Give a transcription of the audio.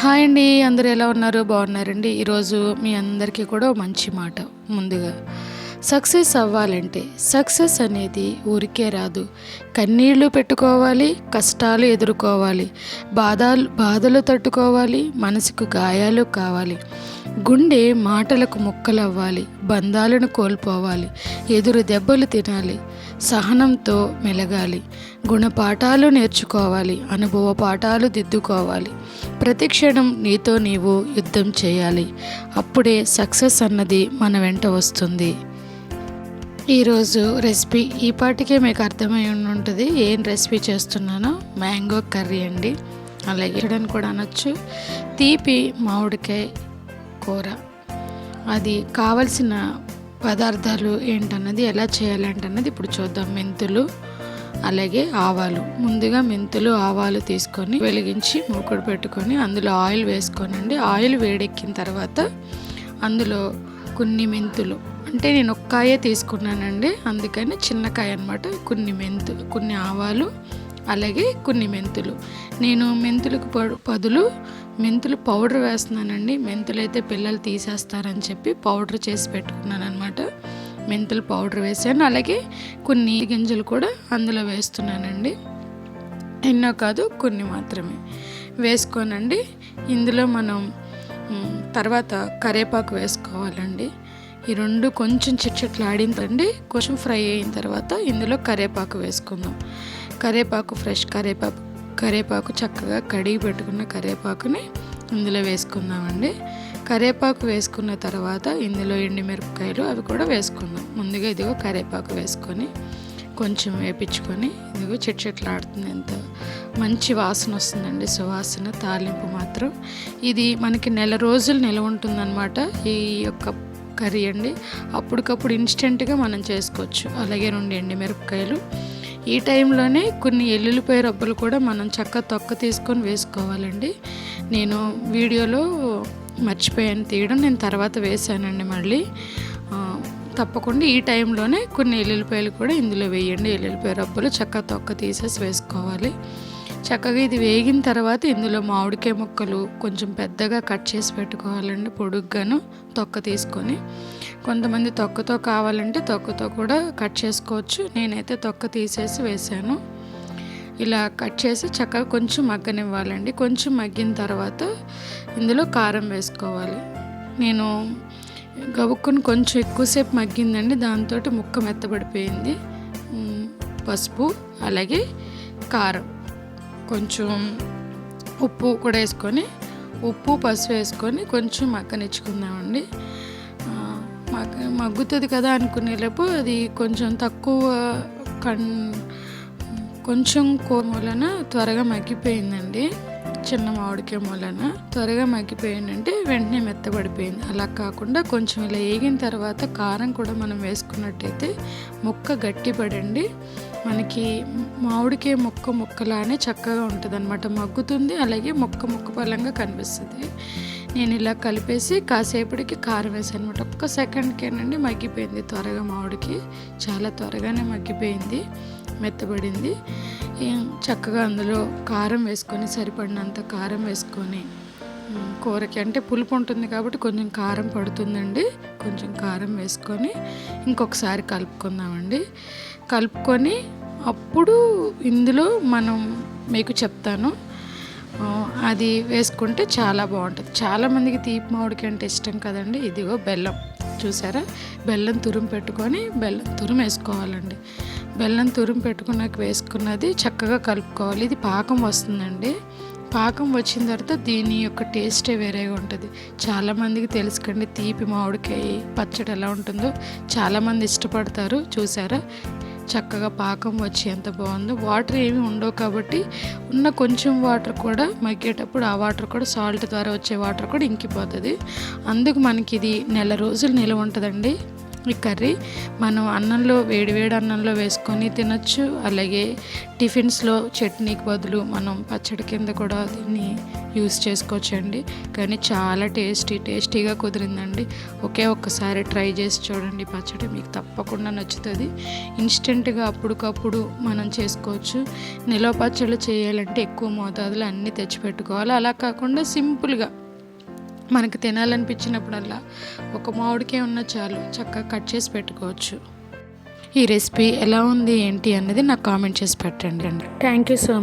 Hi అండి అందరూ ఎలా ఉన్నారు? బాగున్నారండి. ఈరోజు మీ అందరికీ కూడా మంచి మాట. ముందుగా సక్సెస్ అవ్వాలంటే సక్సెస్ అనేది ఊరికే రాదు. కన్నీళ్ళు పెట్టుకోవాలి కష్టాలు ఎదుర్కోవాలి. బాధలు బాధలు తట్టుకోవాలి మనసుకు గాయాలు కావాలి. గుండె మాటలకు ముక్కలవ్వాలి బంధాలను కోల్పోవాలి ఎదురు దెబ్బలు తినాలి సహనంతో మెలగాలి గుణపాఠాలు నేర్చుకోవాలి అనుభవ పాఠాలు దిద్దుకోవాలి. ప్రతి క్షణం నీతో నీవు యుద్ధం చేయాలి. అప్పుడే సక్సెస్ అన్నది మన వెంట వస్తుంది. ఈరోజు రెసిపీ ఈ పాటికే మీకు అర్థమై ఉంటుంది ఏం రెసిపీ చేస్తున్నానో? మ్యాంగో కర్రీ అండి. అలాగే కూడా అనొచ్చు. తీపి మామిడికాయ కూర. అది కావలసిన పదార్థాలు ఏంటన్నది ఎలా చేయాలంటన్నది ఇప్పుడు చూద్దాం. మెంతులు అలాగే ఆవాలు. ముందుగా మెంతులు ఆవాలు తీసుకొని వెలిగించి మూకుడు పెట్టుకొని అందులో ఆయిల్ వేసుకోనండి. ఆయిల్ వేడెక్కిన తర్వాత అందులో కొన్ని మెంతులు. అంటే నేను ఒక్కాయే తీసుకున్నానండి. అందుకని చిన్నకాయ అనమాట కొన్ని మెంతులు కొన్ని ఆవాలు అలాగే కొన్ని మెంతులు. నేను మెంతులకు బదులు మెంతులు పౌడర్ వేస్తున్నానండి. మెంతులు అయితే పిల్లలు తీసేస్తారని చెప్పి పౌడర్ చేసి పెట్టుకున్నాను అనమాట మెంతులు పౌడర్ వేసాను. అలాగే కొన్ని గింజలు కూడా అందులో వేస్తున్నానండి. ఎన్నో కాదు కొన్ని మాత్రమే. వేసుకోనండి. ఇందులో మనం తర్వాత కరేపాకు వేసుకోవాలండి. ఈ రెండు కొంచెం చిట్చిట్లు ఆడిందండి కొంచెం ఫ్రై అయిన తర్వాత ఇందులో కరేపాకు వేసుకుందాం. కరేపాకు ఫ్రెష్ కరేపాకు కరేపాకు చక్కగా కడిగి పెట్టుకున్న కరేపాకుని ఇందులో వేసుకుందామండి. కరేపాకు వేసుకున్న తర్వాత ఇందులో ఎండిమిరపకాయలు అవి కూడా వేసుకుందాం. ముందుగా ఇదిగో కరేపాకు వేసుకొని కొంచెం వేపించుకొని ఇదిగో చిట్చిట్లాడుతుంది ఎంత మంచి వాసన వస్తుందండి. సువాసన తాలింపు మాత్రం. ఇది మనకి నెల రోజులు నిలవ ఉంటుందన్నమాట ఈ యొక్క కర్రీ అండి. అప్పటికప్పుడు ఇన్స్టెంట్గా మనం చేసుకోవచ్చు. అలాగే రెండు ఎండిమిరపకాయలు ఈ టైంలోనే కొన్ని ఎల్లుల్లిపాయ రబ్బలు కూడా మనం చక్క తొక్క తీసుకొని వేసుకోవాలండి. నేను వీడియోలో మర్చిపోయాను తీయడం నేను తర్వాత వేసానండి మళ్ళీ. తప్పకుండా ఈ టైంలోనే కొన్ని ఎల్లుల్లిపాయలు కూడా ఇందులో వేయండి. ఎల్లుల్లిపాయ రబ్బలు చక్క తొక్క తీసేసి వేసుకోవాలి. చక్కగా ఇది వేగిన తర్వాత ఇందులో మామిడికాయ ముక్కలు కొంచెం పెద్దగా కట్ చేసి పెట్టుకోవాలండి పొడుగ్గాను తొక్క తీసుకొని. కొంతమంది తొక్కతో కావాలంటే తొక్కతో కూడా కట్ చేసుకోవచ్చు. నేనైతే తొక్క తీసేసి వేసాను ఇలా కట్ చేసి చక్కగా కొంచెం మగ్గనివ్వాలండి. కొంచెం మగ్గిన తర్వాత ఇందులో కారం వేసుకోవాలి. నేను గబుక్కుని కొంచెం ఎక్కువసేపు మగ్గిందండి. దాంతో ముక్క మెత్తబడిపోయింది. పసుపు అలాగే కారం. కొంచెం ఉప్పు కూడా వేసుకొని ఉప్పు పసుపు వేసుకొని కొంచెం మగ్గనిచ్చుకుందామండి. మగ్గుతుంది కదా అనుకునేలోపు అది కొంచెం తక్కువ కన్ కొంచెం మూలన త్వరగా మగ్గిపోయిందండి. చిన్న మామిడికాయ మూలన త్వరగా మగ్గిపోయిందంటే వెంటనే మెత్తబడిపోయింది. అలా కాకుండా కొంచెం ఇలా వేగిన తర్వాత కారం కూడా మనం వేసుకున్నట్టయితే ముక్క గట్టిపడండి. మనకి మామిడికాయ ముక్క ముక్కలానే చక్కగా ఉంటుంది అనమాట మగ్గుతుంది అలాగే ముక్క ముక్క పలంగా కనిపిస్తుంది. నేను ఇలా కలిపేసి కాసేపటికి కారం వేసాను అనమాట ఒక్క సెకండ్కేనండి మగ్గిపోయింది. త్వరగా మామిడికి చాలా త్వరగానే మగ్గిపోయింది మెత్తబడింది. చక్కగా అందులో కారం వేసుకొని సరిపడినంత కారం వేసుకొని కూరకి అంటే పులుపు ఉంటుంది కాబట్టి కొంచెం కారం పడుతుందండి. కొంచెం కారం వేసుకొని ఇంకొకసారి కలుపుకుందామండి. కలుపుకొని అప్పుడు ఇందులో మనం మీకు చెప్తాను. అది వేసుకుంటే చాలా బాగుంటుంది. చాలామందికి తీపి మామిడికి అంటే ఇష్టం కదండి. ఇదిగో బెల్లం. చూసారా? బెల్లం తురుము పెట్టుకొని బెల్లం తురుము వేసుకోవాలండి. బెల్లం తురుము పెట్టుకున్నాక వేసుకున్నది చక్కగా కలుపుకోవాలి. ఇది పాకం వస్తుందండి. పాకం వచ్చిన తర్వాత దీని యొక్క టేస్టే వేరేగా ఉంటుంది. చాలామందికి తెలుసుకండి తీపి మామిడికాయ పచ్చడి ఎలా ఉంటుందో. చాలామంది ఇష్టపడతారు. చూసారా? చక్కగా పాకం వచ్చి ఎంత బాగుందో. వాటర్ ఏమి ఉండవు కాబట్టి ఉన్న కొంచెం వాటర్ కూడా మగ్గేటప్పుడు ఆ వాటర్ కూడా సాల్ట్ ద్వారా వచ్చే వాటర్ కూడా ఇంకిపోతుంది. అందుకు మనకి ఇది నెల రోజులు నిలవ ఉంటుందండి. ఈ కర్రీ మనం అన్నంలో వేడివేడి అన్నంలో వేసుకొని తినచ్చు. అలాగే టిఫిన్స్లో చట్నీకి బదులు మనం పచ్చడి కింద కూడా దీన్ని యూస్ చేసుకోవచ్చండి. కానీ చాలా టేస్టీ టేస్టీగా కుదిరిందండి. ఒకే ఒక్కసారి ట్రై చేసి చూడండి. పచ్చడి మీకు తప్పకుండా నచ్చుతుంది. ఇన్స్టెంట్గా అప్పటికప్పుడు మనం చేసుకోవచ్చు. నిలవ పచ్చళ్ళు చేయాలంటే ఎక్కువ మోతాదులో అన్నీ తెచ్చిపెట్టుకోవాలి. అలా కాకుండా సింపుల్గా మనకు తినాలనిపించినప్పుడల్లా ఒక మామిడికే ఉన్న చాలు చక్కగా కట్ చేసి పెట్టుకోవచ్చు. ఈ రెసిపీ ఎలా ఉంది ఏంటి అన్నది నాకు కామెంట్ చేసి పెట్టండి థ్యాంక్ యూ సో మచ్